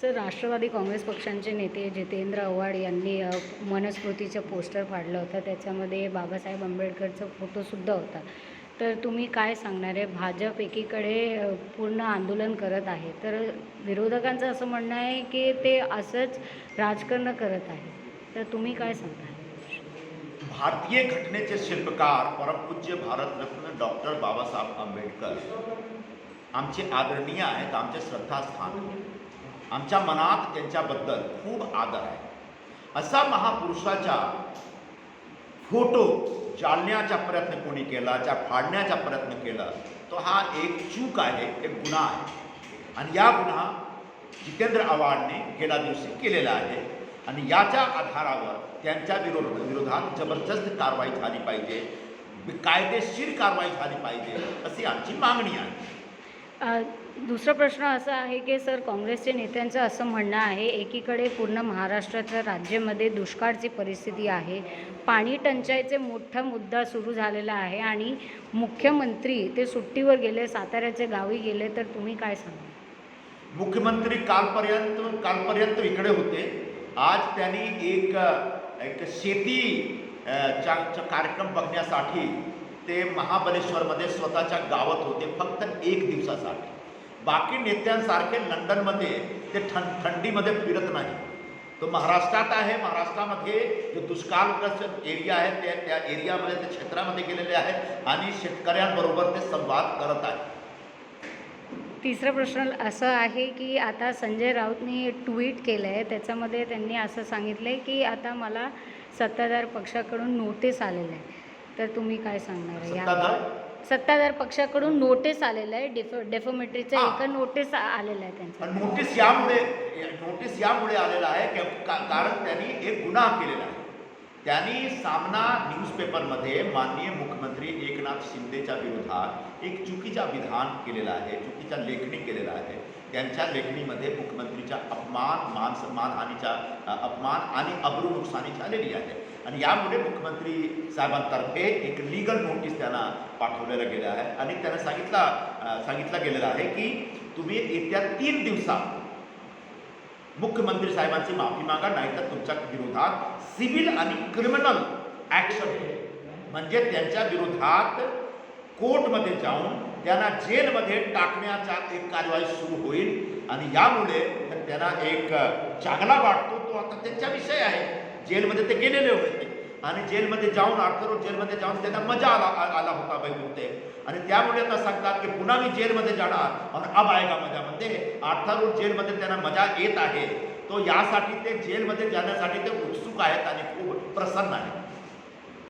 Sir Rashtrawadi Congress पक्षांचे नेते जितेंद्र आव्हाड यांनी मनस्मृतीचं पोस्टर फाडलं होतं. त्याच्यामध्ये बाबासाहेब आंबेडकरचा फोटोसुद्धा होता. तर तुम्ही काय सांगणार आहे? भाजप एकीकडे पूर्ण आंदोलन करत आहे. तर विरोधकांचं असं म्हणणं आहे की ते असंच राजकारण करत आहे. तर तुम्ही काय सांगता भारतीय घटनेचे शिल्पकार परमपूज्य भारतरत्न डॉक्टर बाबासाहेब आंबेडकर. आमचे आदरणीय आहेत आमचे श्रद्धास्थान. आहे. आमच्या मनात त्यांच्याबद्दल खूप आदर आहे. असा महापुरुषाचा फोटो जाळण्याचा प्रयत्न कोणी केला ज्या फाडण्याचा प्रयत्न केला तो हा एक चूक आहे एक गुन्हा आहे. आणि या गुन्हा जितेंद्र आव्हाडने गेल्या दिवशी केलेला आहे. आणि याच्या आधारावर त्यांच्या विरोध विरोधात जबरदस्त कारवाई झाली पाहिजे कायदेशीर कारवाई झाली पाहिजे अशी आमची मागणी आहे. दुसरा प्रश्न असा आहे की सर काँग्रेसचे नेत्यांचं असं म्हणणं आहे एकीकडे पूर्ण महाराष्ट्राच्या राज्यामध्ये दुष्काळची परिस्थिती आहे पाणी टंचाईचे मोठा मुद्दा सुरू झालेला आहे आणि मुख्यमंत्री ते सुट्टीवर गेले साताऱ्याचे गावी गेले तर तुम्ही काय सांगा मुख्यमंत्री कालपर्यंत कालपर्यंत इकडे होते. आज त्यांनी एक एक शेती चा कार्यक्रम बघण्यासाठी ते महाबलेश्वरमध्ये स्वतःच्या गावात होते फक्त एक दिवसासाठी. बाकी नेत्यांसारखे लंडनमध्ये ते थं थंडीमध्ये फिरत नाही. तो महाराष्ट्रात आहे महाराष्ट्रामध्ये जो दुष्काळग्रस्त एरिया आहे त्या त्या एरियामध्ये ते क्षेत्रामध्ये गेलेले आहेत आणि शेतकऱ्यांबरोबर ते संवाद करत आहेत. तिसरा प्रश्न असं आहे की आता संजय राऊतनी ट्विट केलं आहे त्याच्यामध्ये त्यांनी असं सांगितलं आहे की आता मला सत्ताधार पक्षाकडून नोटीस आलेलं आहे. तर तुम्ही काय सांगणार या सत्ताधार? सत्ताधार पक्षाकडून नोटीस आलेलं आहे. डेफो डेफोमेट्रीचं. एक नोटीस आलेलं आहे त्यांचं. नोटीस यामुळे नोटीस यामुळे आलेला आहे कारण त्यांनी एक गुन्हा केलेला आहे. त्यांनी सामना न्यूजपेपरमध्ये माननीय मुख्यमंत्री एकनाथ शिंदेच्या विरोधात एक चुकीचा विधान केलेला आहे चुकीचा लेखणी केलेला आहे. त्यांच्या लेखणीमध्ये मुख्यमंत्रीचा अपमान मान मानहानीचा अ, अपमान आणि अब्रू नुकसानी झालेली आहे. आणि यामुळे मुख्यमंत्री साहेबांतर्फे एक लीगल नोटीस त्यांना पाठवलेलं गेलं आहे. आणि त्यांना सांगितलं सांगितलं गेलेलं आहे की तुम्ही येत्या तीन दिवसात मुख्यमंत्री साहेबांची माफी मागा नाहीतर तुमच्या विरोधात सिव्हिल आणि क्रिमिनल ॲक्शन म्हणजे त्यांच्या विरोधात कोर्टमध्ये जाऊन त्यांना जेलमध्ये टाकण्याचा एक कारवाई सुरू होईल. आणि यामुळे त्यांना एक चांगला वाटतो तो आता त्यांचा विषय आहे. जेलमध्ये ते गेलेले होते. आणि जेलमध्ये जाऊन अठरा जेलमध्ये जाऊन त्यांना मजा आला आला होता बाई बोलते आणि त्यामुळे आता सांगतात की पुन्हा मी जेलमध्ये जाणार. आणि अब आएगा मजा. म्हणजे अठरा जेलमध्ये त्यांना मजा येत आहे. तो यासाठी ते जेलमध्ये जाण्यासाठी ते उत्सुक आहेत आणि खूप प्रसन्न आहेत.